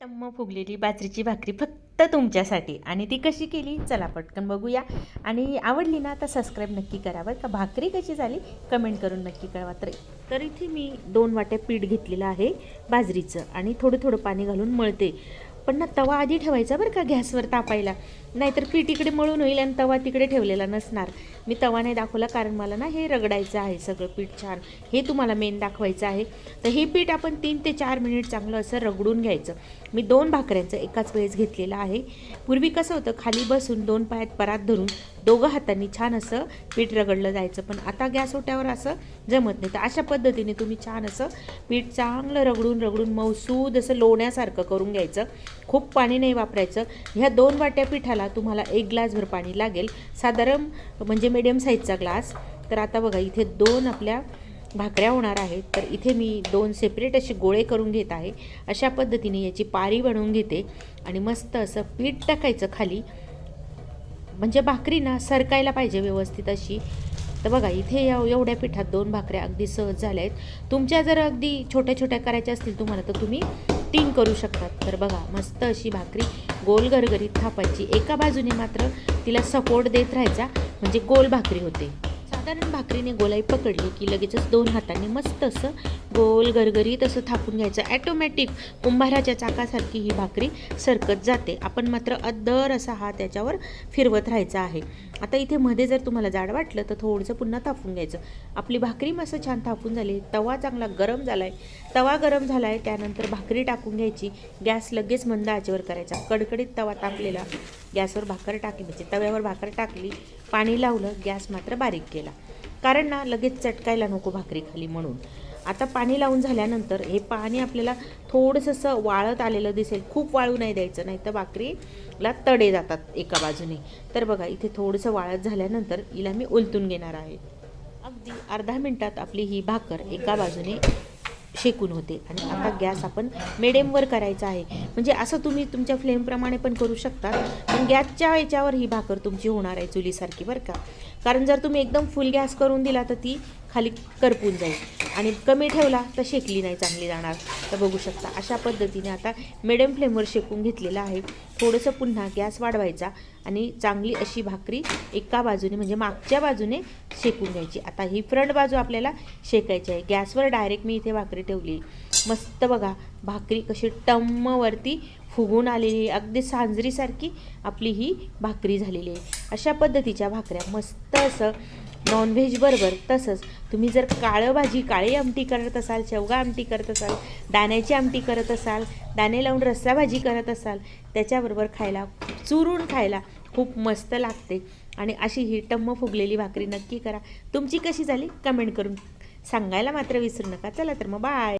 टम्म फुगलेली बाजरीची भाकरी फक्त तुमच्यासाठी. आणि ती कशी केली? चला पटकन बघूया. आणि आवडली ना तर सबस्क्राईब नक्की करा बरं का. भाकरी कशी झाली? कमेंट करून नक्की कळवा. तर तर इथे मी दोन वाट्या पीठ घेतलेलं आहे बाजरीचं. आणि थोडं थोडं पाणी घालून मळते. पण ना तवा आधी ठेवायचा बरं का गॅसवर तापायला. नाहीतर पीठ इकडे मळून होईल आणि तवा तिकडे ठेवलेला नसणार. मी तवा नाही दाखवला कारण मला ना हे रगडायचं आहे सगळं पीठ छान. हे तुम्हाला मेन दाखवायचं आहे. तर हे पीठ आपण तीन ते चार मिनिट चांगलं असं रगडून घ्यायचं. मी दोन भाकऱ्यांचं एकाच वेळेस घेतलेलं आहे. पूर्वी कसं होतं खाली बसून दोन पायात परात धरून दोघं हातांनी छान असं पीठ रगडलं जायचं. पण आता गॅस ओट्यावर असं जमत नाही. तर अशा पद्धतीने तुम्ही छान असं पीठ चांगलं रगडून रगडून मौसूद असं लोण्यासारखं करून घ्यायचं. खूप पाणी नाही वापरायचं. ह्या दोन वाट्या पिठाला तुम्हाला एक ग्लासभर पाणी लागेल. साधारण म्हणजे मिडियम साईजचा ग्लास. तर आता बघा इथे दोन आपल्या भाकऱ्या होणार आहेत. तर इथे मी दोन सेपरेट असे गोळे करून घेत आहे. अशा पद्धतीने याची पारी बनवून घेते आणि मस्त असं पीठ टाकायचं खाली. म्हणजे भाकरी ना सरकायला पाहिजे व्यवस्थित अशी. तर बघा इथे या एवढ्या पिठात दोन भाकऱ्या अगदी सहज झाल्या आहेत. तुमच्या जर अगदी छोट्या छोट्या करायच्या असतील तुम्हाला तर तुम्ही कोटिंग करू शकतात. तर बघा मस्त अशी भाकरी गोल घरघरीत थापायची. एका बाजूने मात्र तिला सपोर्ट देत राहायचा म्हणजे गोल भाकरी होते. साधारण भाकरीने गोलाई पकडली की लगेचच दोन हाताने मस्त असं गोल गरगरीत असं थापून घ्यायचं. ॲटोमॅटिक कुंभाराच्या चाकासारखी ही भाकरी सरकत जाते. आपण मात्र अद्दर असा हा त्याच्यावर फिरवत राहायचा आहे. आता इथे मध्ये जर तुम्हाला जाड वाटलं तर थोडंसं पुन्हा थापून घ्यायचं. आपली भाकरी मस्त छान थापून झाली. तवा चांगला गरम झाला आहे तवा गरम झाला आहे त्यानंतर भाकरी टाकून घ्यायची. गॅस लगेच मंद आचेवर करायचा. कडकडीत तवा तापलेला. गॅसवर भाकर टाकली म्हणजे तव्यावर भाकर टाकली पाणी लावलं गॅस मात्र बारीक केला. कारण ना लगेच चटकायला नको भाकरी खाली म्हणून. आता पाणी लावून झाल्यानंतर हे पाणी आपल्याला थोडंसं असं वाळत आलेलं दिसेल. खूप वाळू नाही द्यायचं नाही तर भाकरीला तडे जातात एका बाजूने. तर बघा इथे थोडंसं वाळत झाल्यानंतर हिला मी उलटून घेणार आहे. अगदी अर्धा मिनटात आपली ही भाकर एका बाजूने शेकून होते. आणि आता गॅस आपण मिडियमवर करायचा आहे. म्हणजे असं तुम्ही तुमच्या फ्लेमप्रमाणे पण करू शकता. पण गॅसच्या याच्यावर ही भाकर तुमची होणार आहे चुलीसारखी बरं का? कारण जर तुम्ही एकदम फुल गॅस करून दिला तर ती खाली करपून जाईल. आणि कमी ठेवला तर शेकली नाही चांगली जाणार. तर बघू शकता अशा पद्धतीने आता मिडियम फ्लेमवर शेकून घेतलेलं आहे. थोडंसं पुन्हा गॅस वाढवायचा आणि चांगली अशी भाकरी एका बाजूने म्हणजे मागच्या बाजूने शेकून घ्यायची. आता ही फ्रंट बाजू आपल्याला शेकायची आहे. गॅसवर डायरेक्ट मी इथे भाकरी ठेवली. मस्त बघा भाकरी कशी टम्मवरती फुगून आलेली आहे. अगदी सांजरीसारखी आपली ही भाकरी झालेली आहे. अशा पद्धतीच्या भाकऱ्या मस्त असं नॉनव्हेज बरोबर तसंच. तुम्ही जर काळं भाजी काळी आमटी करत असाल शेवगा आमटी करत असाल दाण्याची आमटी करत असाल दाणे लावून रस्सा भाजी करत असाल त्याच्याबरोबर खायला चुरून खायला खूप मस्त लागते. आणि अशी ही टम्म फुगलेली भाकरी नक्की करा. तुमची कशी झाली? कमेंट करून सांगायला मात्र विसरू नका. चला तर मग बाय.